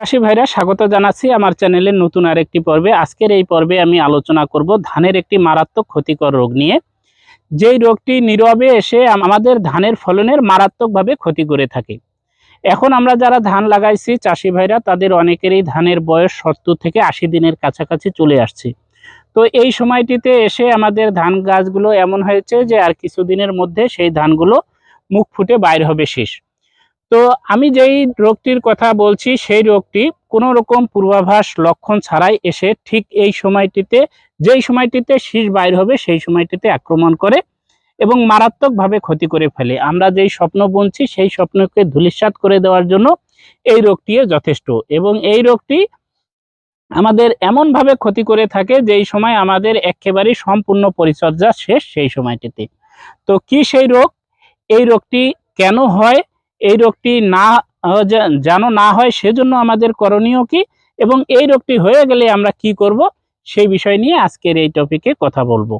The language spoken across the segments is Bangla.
চাষি ভাইরা, স্বাগত জানাচ্ছি আমার চ্যানেলের নতুন আরেকটি পর্বে। আজকের এই পর্বে আমি আলোচনা করব ধানের একটি মারাত্মক ক্ষতিকর রোগ নিয়ে। যেই রোগটি নীরবে এসে আমাদের ধানের ফলনের মারাত্মকভাবে ক্ষতি করে থাকে। এখন আমরা যারা ধান লাগাইছি, চাষি ভাইরা, তাদের অনেকেরই ধানের বয়স সত্তর থেকে আশি দিনের কাছাকাছি চলে আসছে। তো এই সময়টিতে এসে আমাদের ধান গাছগুলো এমন হয়েছে যে আর কিছুদিনের মধ্যে সেই ধানগুলো মুখ ফুটে বাইর হবে শেষ। তো আমি যেই রোগটির কথা বলছি, সেই রোগটি কোনো রকম পূর্বাভাস লক্ষণ ছাড়াই এসে ঠিক এই সময়টিতে, যেই সময়টিতে শীষ বাইর হবে, সেই সময়টিতে আক্রমণ করে এবং মারাত্মকভাবে ক্ষতি করে ফেলে। আমরা যেই স্বপ্ন বুনছি, সেই স্বপ্নকে ধূলিসাৎ করে দেওয়ার জন্য এই রোগটিও যথেষ্ট এবং এই রোগটি আমাদের এমনভাবে ক্ষতি করে থাকে যেই সময় আমাদের একেবারেই সম্পূর্ণ পরিচর্যা শেষ সেই সময়টিতে। তো কি সেই রোগ? এই রোগটি কেন হয়? এই রোগটি না যেন না হয় সেজন্য আমাদের করণীয় কি? এবং এই রোগটি হয়ে গেলে আমরা কি করব? সেই বিষয় নিয়ে আজকের এই টপিকে কথা বলব।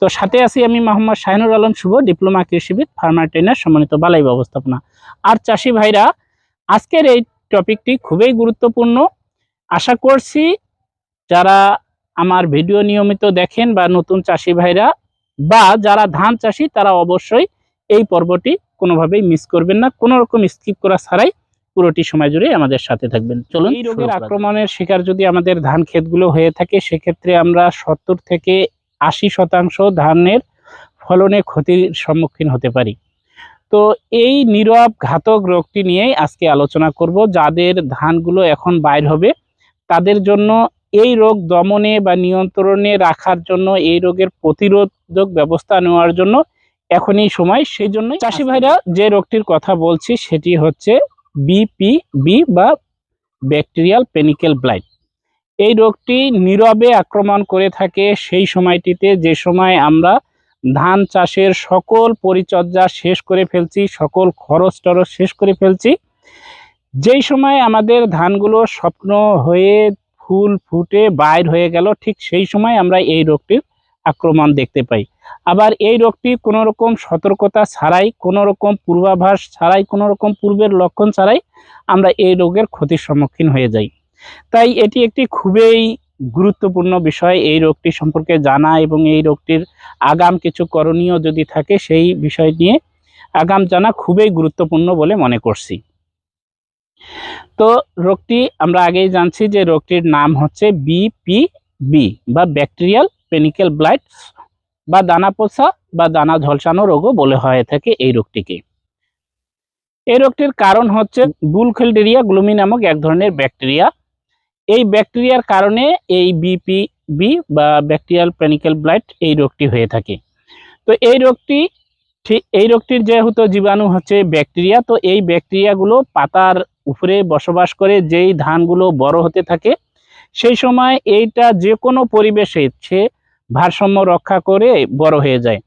তো সাথে আছি আমি মোহাম্মদ শাহিনুর আলম শুভ, ডিপ্লোমা কৃষিবিদ ফার্মার ট্রেনার সম্মানিত বালাই ব্যবস্থাপনা। আর চাষি ভাইরা, আজকের এই টপিকটি খুবই গুরুত্বপূর্ণ। আশা করছি যারা আমার ভিডিও নিয়মিত দেখেন বা নতুন চাষি ভাইরা বা যারা ধান চাষি, তারা অবশ্যই এই পর্বটি কোনোভাবেই মিস করবেন না। কোনো রকম স্কিপ করা ছাড়াই পুরোটি সময় জুড়ে আমাদের সাথে থাকবেন। চলুন এই রোগের আক্রমণের শিকার যদি আমাদের ধান ক্ষেতগুলো হয়ে থাকে সেক্ষেত্রে আমরা সত্তর থেকে আশি শতাংশ ধানের ফলনে ক্ষতির সম্মুখীন হতে পারি। তো এই নীরব ঘাতক রোগটি নিয়েই আজকে আলোচনা করব। যাদের ধানগুলো এখন বাইর হবে তাদের জন্য এই রোগ দমনে বা নিয়ন্ত্রণে রাখার জন্য এই রোগের প্রতিরোধক ব্যবস্থা নেওয়ার জন্য এখনই সময় সেই জন্য চাষি ভাইরা যে রোগটির কথা বলছি সেটি হচ্ছে বিপিবি বা ব্যাকটেরিয়াল পেনিকেল ব্লাইট এই রোগটি নীরবে আক্রমণ করে থাকে সেই সময়টিতে যে সময় আমরা ধান চাষের সকল পরিচর্যা শেষ করে ফেলছি সকল খরচ টরচ শেষ করে ফেলছি যেই সময় আমাদের ধানগুলো স্বপ্ন হয়ে ফুল ফুটে বাইর হয়ে গেল ঠিক সেই সময় আমরা এই রোগটির আক্রমণ দেখতে পাই। আবার এই রোগটি কোনো রকম সতর্কতা ছাড়াই কোনো রকম পূর্বাভাস ছাড়াই কোনো রকম পূর্বের লক্ষণ ছাড়াই আমরা এই রোগের ক্ষতির সম্মুখীন হয়ে যাই। তাই এটি একটি খুবই গুরুত্বপূর্ণ বিষয় এই রোগটি সম্পর্কে জানা এবং এই রোগটির আগাম কিছু করণীয় যদি থাকে সেই বিষয় নিয়ে আগাম জানা খুবই গুরুত্বপূর্ণ বলে মনে করছি। তো রোগটি আমরা আগেই জানছি যে রোগটির নাম হচ্ছে বিপিবি বা ব্যাকটেরিয়াল পেনিক্যাল ব্লাইট বা দানা পোষা বা দানা ঝলসানো রোগও বলে হয়ে থাকে এই রোগটিকে। এই রোগটির কারণ হচ্ছে বুলখেলডেরিয়া গ্লুমি নামক এক ধরনের ব্যাকটেরিয়া। এই ব্যাকটেরিয়ার কারণে এই বিপিবি বা ব্যাকটেরিয়াল পেনিক্যাল ব্লাইট এই রোগটি হয়ে থাকে। তো এই রোগটি ঠিক এই রোগটির যেহেতু জীবাণু হচ্ছে ব্যাকটেরিয়া, তো এই ব্যাকটেরিয়াগুলো পাতার উপরে বসবাস করে, যেই ধানগুলো বড় হতে থাকে, সেই সময় এইটা যে কোনো পরিবেশে, সে ভারসাম্য রক্ষা করে বড় হয়ে যায়।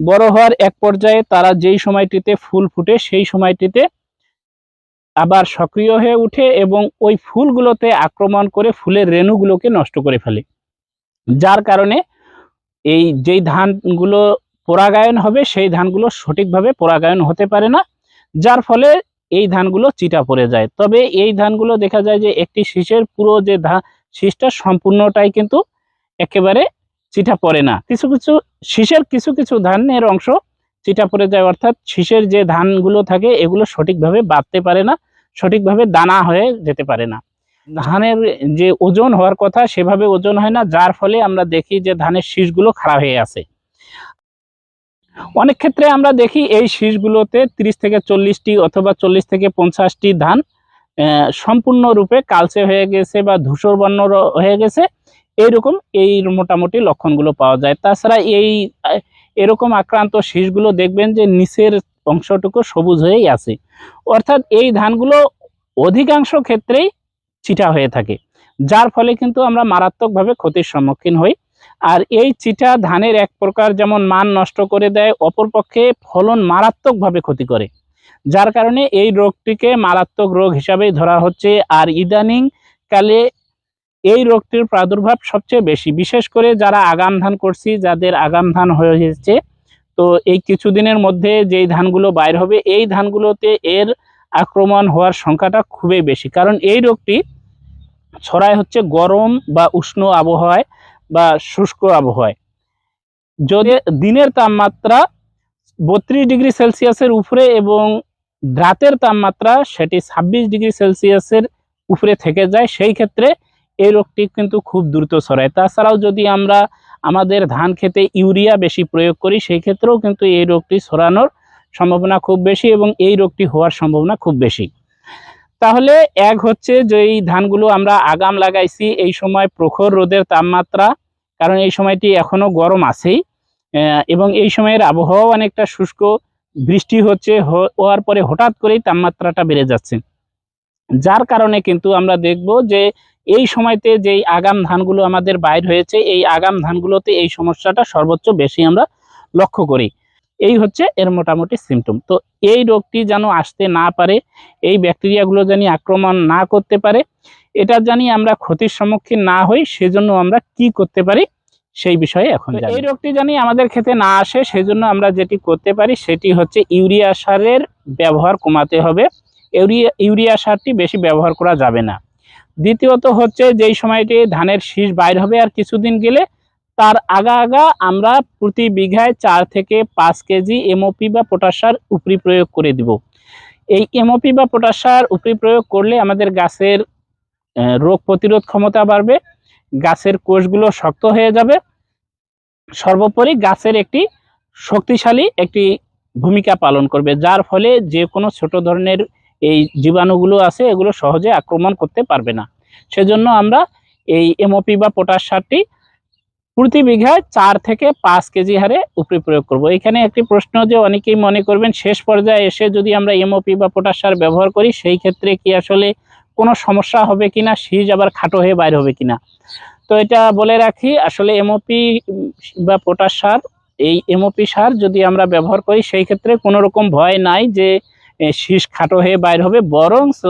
বড় হওয়ার এক পর্যায়ে তারা যেই সময়টিতে ফুল ফুটে, সেই সময়টিতে আবার সক্রিয় হয়ে ওঠে এবং ওই ফুলগুলোতে আক্রমণ করে ফুলের রেণুগুলোকে নষ্ট করে ফেলে। যার কারণে এই যেই ধানগুলো পরাগায়ন হবে, সেই ধানগুলো সঠিকভাবে পরাগায়ন হতে পারে না, যার ফলে এই ধানগুলো চিটা পড়ে যায়। তবে এই ধানগুলো দেখা যায় যে একটি শীষের পুরো যে ধান, শীষটা সম্পূর্ণটাই কিন্তু একেবারে চিটা পড়ে না। কিছু কিছু শীষের কিছু কিছু ধানের অংশ চিটা পড়ে যায়, অর্থাৎ শীষের যে ধানগুলো থাকে, এগুলো সঠিকভাবে বাঁধতে পারে না, সঠিকভাবে দানা হয়ে যেতে পারে না। ধানের যে ওজন হওয়ার কথা, সেভাবে ওজন হয় না, যার ফলে আমরা দেখি যে ধানের শীষগুলো খারাপ হয়ে আছে। অনেক ক্ষেত্রে আমরা দেখি এই শীষগুলোতে তিরিশ থেকে চল্লিশটি অথবা চল্লিশ থেকে পঞ্চাশটি ধান সম্পূর্ণরূপে কালচে হয়ে গেছে বা ধূসর বর্ণ হয়ে গেছে। এইরকম এই মোটামুটি লক্ষণগুলো পাওয়া যায়। তাছাড়া এই, এরকম আক্রান্ত শীষগুলো দেখবেন যে নিচের অংশটুকু সবুজ হয়েই আছে। অর্থাৎ এই ধানগুলো অধিকাংশ ক্ষেত্রেই চিটা হয়ে থাকে। যার ফলে কিন্তু আমরা মারাত্মকভাবে ক্ষতির সম্মুখীন হই। আর এই চিটা ধানের এক প্রকার যেমন মান নষ্ট করে দেয় অপরপক্ষে ফলন মারাত্মকভাবে ক্ষতি করে। যার কারণে এই রোগটিকে মারাত্মক রোগ হিসাবেই ধরা হচ্ছে। আর ইদানিং কালে এই রোগটির প্রাদুর্ভাব সবচেয়ে বেশি, বিশেষ করে যারা আগাম ধান করছি, যাদের আগাম ধান হয়েছে। তো এই কিছুদিনের মধ্যে যেই ধানগুলো বাইর হবে, এই ধানগুলোতে এর আক্রমণ হওয়ার সংখ্যাটা খুবই বেশি। কারণ এই রোগটি ছড়ায় হচ্ছে গরম বা উষ্ণ আবহাওয়ায় বা শুষ্ক আবহাওয়ায়। যদি দিনের তাপমাত্রা বত্রিশ ডিগ্রি সেলসিয়াসের উপরে এবং রাতের তাপমাত্রা সেটি ছাব্বিশ ডিগ্রি সেলসিয়াসের উপরে থেকে যায়, সেই ক্ষেত্রে এই রোগটি কিন্তু খুব দ্রুত ছড়ায়। তাছাড়াও যদি আমরা আমাদের ধান খেতে ইউরিয়া বেশি প্রয়োগ করি সেই ক্ষেত্রেও কিন্তু এই রোগটি ছড়ানোর সম্ভাবনা খুব বেশি এবং এই রোগটি হওয়ার সম্ভাবনা খুব বেশি। তাহলে এক হচ্ছে যে এই ধানগুলো আমরা আগাম লাগাইছি, এই সময় প্রখর রোদের তাপমাত্রা, কারণ এই সময়টি এখনও গরম আছেই এবং এই সময়ের আবহাওয়া অনেকটা শুষ্ক, বৃষ্টি হচ্ছে হওয়ার পরে হঠাৎ করেই তাপমাত্রাটা বেড়ে যাচ্ছে। যার কারণে কিন্তু আমরা দেখব যে এই সময়তে যেই আগাম ধানগুলো আমাদের বাইর হয়েছে এই আগাম ধানগুলোতে এই সমস্যাটা সর্বোচ্চ বেশি আমরা লক্ষ্য করি। এই হচ্ছে এর মোটামুটি সিমটম তো এই রোগটি যেন আসতে না পারে এই ব্যাকটেরিয়াগুলো জানি আক্রমণ না করতে পারে এটা জানি আমরা ক্ষতির সম্মুখীন না হই সেজন্য আমরা কি করতে পারি সেই বিষয়ে এখন এই রোগটি জানি আমাদের ক্ষেতে না আসে সেজন্য আমরা যেটি করতে পারি সেটি হচ্ছে ইউরিয়া সারের ব্যবহার কমাতে হবে। ইউরিয়া ইউরিয়া সারটি বেশি ব্যবহার করা যাবে না। দ্বিতীয়ত হচ্ছে যেই সময়টি ধানের শীষ বাইর হবে আর কিছুদিন গেলে তার আগা আগা আমরা প্রতি বিঘায় চার থেকে পাঁচ কেজি এমওপি বা পটাশ সার উপরি প্রয়োগ করে দিব। এই এমওপি বা পটাশ সার উপরি প্রয়োগ করলে আমাদের গাছের রোগ প্রতিরোধ ক্ষমতা বাড়বে, গাছের কোষগুলো শক্ত হয়ে যাবে। সর্বোপরি গাছের একটি শক্তিশালী একটি ভূমিকা পালন করবে, যার ফলে যে কোনো ছোট ধরনের এই জীবাণুগুলো আছে, এগুলো সহজে আক্রমণ করতে পারবে না। সেজন্য আমরা এই এমওপি বা পটাশ সারটি প্রতি বিঘায় চার থেকে পাঁচ কেজি হারে উপরে প্রয়োগ করব। এখানে একটি প্রশ্ন যে অনেকেই মনে করবেন, শেষ পর্যায়ে এসে যদি আমরা এমওপি বা পটাশ সার ব্যবহার করি, সেই ক্ষেত্রে কি আসলে কোনো সমস্যা হবে কিনা শীষ আবার খাটো হয়ে বাইর হবে কিনা? তো এটা বলে রাখি, আসলে এমওপি বা পটাশ সার, এই এমওপি সার যদি আমরা ব্যবহার করি, সেই ক্ষেত্রে কোনো রকম ভয় নাই যে শীষ খাটো হয়ে বাইর হবে। বরংস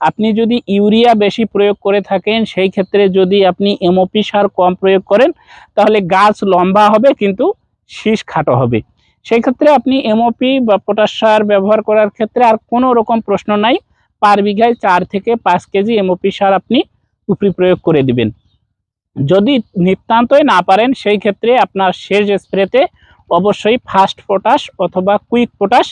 আপনি যদি ইউরিয়া বেশি প্রয়োগ করে থাকেন, সেই ক্ষেত্রে যদি আপনি এমওপি সার কম প্রয়োগ করেন, তাহলে গাছ লম্বা হবে কিন্তু শীষ খাটো হবে। সেই ক্ষেত্রে আপনি এমওপি বা পটাশ সার ব্যবহার করার ক্ষেত্রে আর কোনো রকম প্রশ্ন নাই। পার বিঘায় চার থেকে পাঁচ কেজি এমওপি সার আপনি উপরি প্রয়োগ করে দিবেন। যদি নিতান্তই না পারেন, সেই ক্ষেত্রে আপনার শেষ স্প্রেতে অবশ্যই ফার্স্ট পটাশ অথবা কুইক পটাশ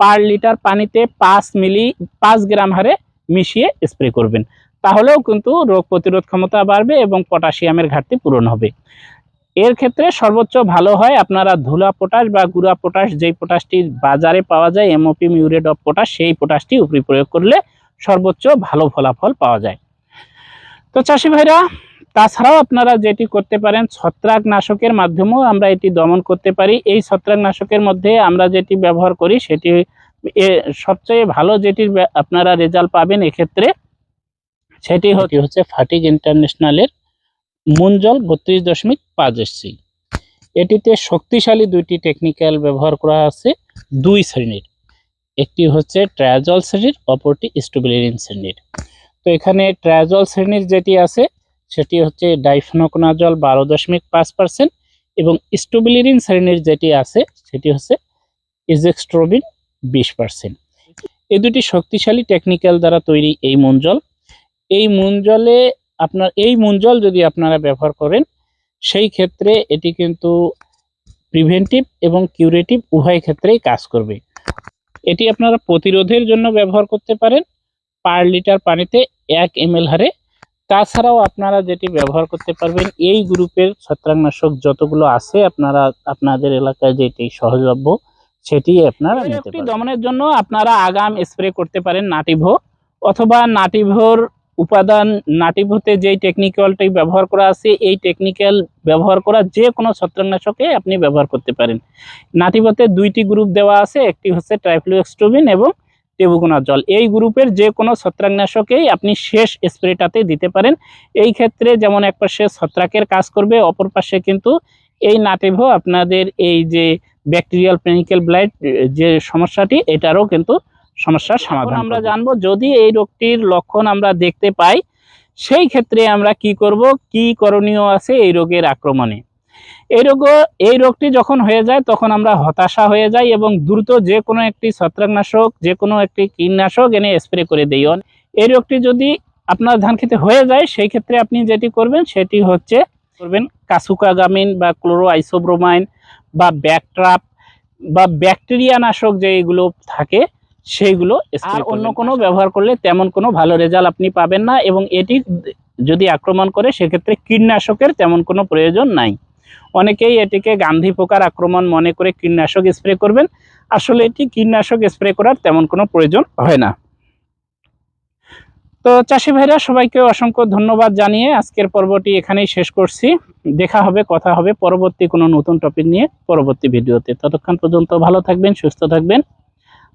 পার লিটার পানিতে পাঁচ মিলি, পাঁচ গ্রাম হারে মিশিয়ে স্প্রে করবেন। তাহলেও কিন্তু রোগ প্রতিরোধ ক্ষমতা বাড়বে এবং পটাশিয়ামের ঘাটতি পূরণ হবে। এর ক্ষেত্রে সর্বোচ্চ ভালো হয় আপনারা ধুলা পটাশ বা গুঁড়া পটাশ, যেই পটাশটি বাজারে পাওয়া যায় এমওপি মিউরেট অফ পটাশ, সেই পটাশটি উপরি প্রয়োগ করলে সর্বোচ্চ ভালো ফলাফল পাওয়া যায়। তো চাষি ভাইরা তাছাড়াও আপনারা যেটি করতে পারেন, ছত্রাকনাশকের মাধ্যমেও আমরা এটি দমন করতে পারি। এই ছত্রাকনাশকের মধ্যে আমরা যেটি ব্যবহার করি, সেটি সবচেয়ে ভালো যেটি আপনারা রেজাল্ট পাবেন এক্ষেত্রে, সেটি হচ্ছে ফাটিক ইন্টারন্যাশনালের মুনজল বত্রিশ দশমিক পাঁচ এসসি। এটিতে শক্তিশালী দুইটি টেকনিক্যাল ব্যবহার করা আছে দুই শ্রেণির। একটি হচ্ছে ট্রায়াজল শ্রেণির, অপরটি স্টুবিলিন শ্রেণির। তো এখানে ট্রায়াজল শ্রেণির যেটি আছে সেটি হচ্ছে ডাইফেনোকোনাজল বারো দশমিক পাঁচ পার্সেন্ট এবং স্টোবিলিরিন শ্রেণির যেটি আছে, সেটি হচ্ছে ইজেক্সট্রোবিন বিশ পার্সেন্ট। এই দুটি শক্তিশালী টেকনিক্যাল দ্বারা তৈরি এই মঞ্জল। এই মঞ্জলে আপনার, এই মঞ্জল যদি আপনারা ব্যবহার করেন, সেই ক্ষেত্রে এটি কিন্তু প্রিভেন্টিভ এবং কিউরেটিভ উভয় ক্ষেত্রেই কাজ করবে। এটি আপনারা প্রতিরোধের জন্য ব্যবহার করতে পারেন। পার লিটার পানিতে এক এম হারে তাছাড়াও আপনারা যেটি ব্যবহার করতে পারবেন এই গ্রুপের ছত্রাকনাশক যতগুলো আছে আপনারা আপনাদের এলাকায় যেটি সহজলভ্য সেটি আপনারা নিতে একটি দমনের জন্য আপনারা আগাম স্প্রে করতে পারেন নাটিভো অথবা নাটিভোর উপাদান নাটিভোতে যেই টেকনিক্যালটি ব্যবহার করা আছে এই টেকনিক্যাল ব্যবহার করা যে কোনো ছত্রাকনাশকে আপনি ব্যবহার করতে পারেন। নাটিভোতে দুইটি গ্রুপ দেওয়া আছে একটি হচ্ছে ট্রাইফ্লুএক্সট্রোবিন এবং টেবুকোনা জল। এই গ্রুপের যে কোনো ছত্রাকনাশকেই আপনি শেষ স্প্রেটাতে দিতে পারেন। এই ক্ষেত্রে যেমন এক পাশে ছত্রাকের কাজ করবে অপর পাশে কিন্তু এই নাটিভো আপনাদের এই যে ব্যাকটেরিয়াল পেনিক্যাল ব্লাইট যে সমস্যাটি এটারও কিন্তু সমস্যার সমাধান আমরা জানব যদি এই রোগটির লক্ষণ আমরা দেখতে পাই সেই ক্ষেত্রে আমরা কি করব? কি করণীয় আছে এই রোগের আক্রমণে? এই রোগ এই রোগটি যখন হয়ে যায় তখন আমরা হতাশা হয়ে যাই এবং দ্রুত যে কোনো একটি ছত্রাকনাশক যে কোনো একটি কীটনাশক এনে স্প্রে করে দিই। এই রোগটি যদি আপনার ধান খেতে হয়ে যায় সেই ক্ষেত্রে আপনি যেটি করবেন সেটি হচ্ছে করবেন কাসুকাগামিন বা ক্লোরো আইসোব্রোমাইন বা ব্যাকট্রাপ বা ব্যাকটেরিয়া নাশক যেগুলো থাকে সেইগুলো আর অন্য কোনো ব্যবহার করলে তেমন কোনো ভালো রেজাল্ট আপনি পাবেন না এবং এটি যদি আক্রমণ করে সেক্ষেত্রে কীটনাশকের তেমন কোনো প্রয়োজন নাই। অনেকেই এটিকে গান্ধী পোকার আক্রমণ মনে করে কীটনাশক স্প্রে করবেন। আসলে এটি কীটনাশক স্প্রে করার তেমন কোনো প্রয়োজন হয় না। তো চাষি ভাইরা, সবাইকে অসংখ্য ধন্যবাদ জানিয়ে আজকের পর্বটি এখানেই শেষ করছি। দেখা হবে, কথা হবে পরবর্তী কোনো নতুন টপিক নিয়ে পরবর্তী ভিডিওতে। ততক্ষণ পর্যন্ত ভালো থাকবেন, সুস্থ থাকবেন।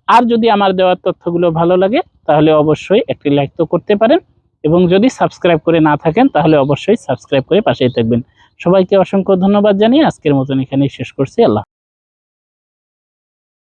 আর যদি আমার দেওয়ার তথ্যগুলো ভালো লাগে, তাহলে অবশ্যই একটি লাইক তো করতে পারেন। এবং যদি সাবস্ক্রাইব করে না থাকেন, তাহলে অবশ্যই সাবস্ক্রাইব করে পাশেই থাকবেন। সবাইকে অসংখ্য ধন্যবাদ জানিয়ে আজকের মতন এখানেই শেষ করছি। আল্লাহ